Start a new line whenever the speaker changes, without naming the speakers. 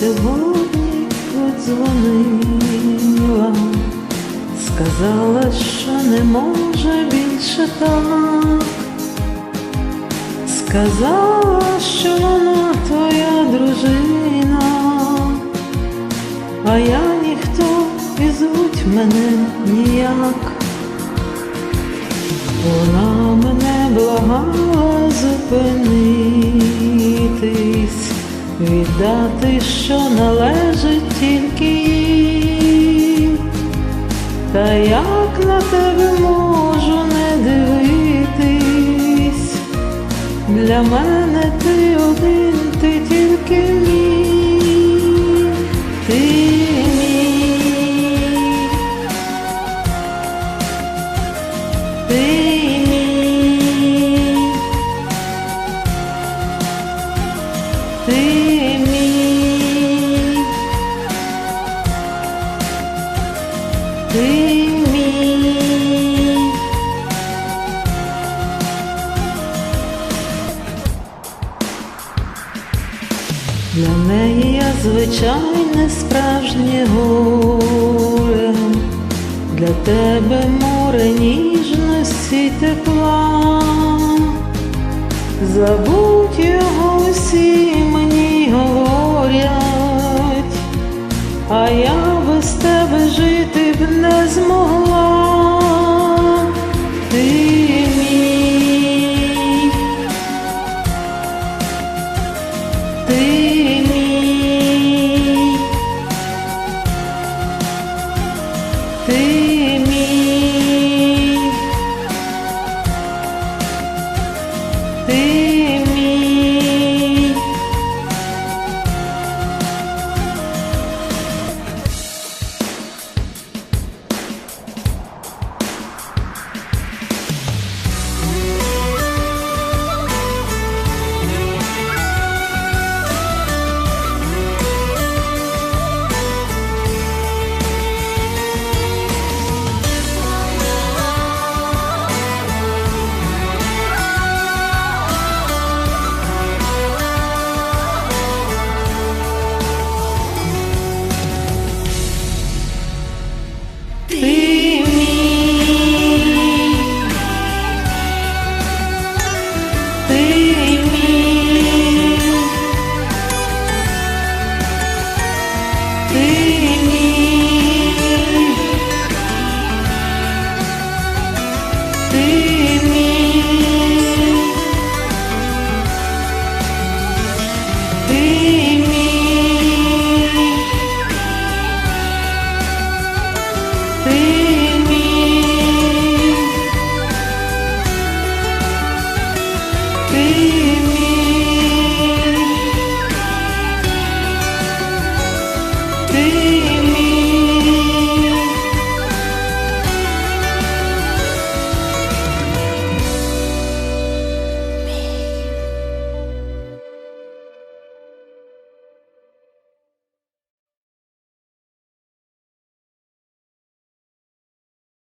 сьогодні подзвонила, сказала, що не може більше так. Сказала, що вона твоя дружина, а я ніхто і звуть мене ніяк. Вона мене благала зупинитись, віддати, що належить тільки їй. Та як на тебе можу не дивитись? Для мене ти один, ти тільки мій, ти ти мій, ти мій. Для неї я звичайне справжнє горе, для тебе море ніжності тепла. Забудь його всі а я без тебе жити б не змогла. Ти мій, ти мій, ти. You.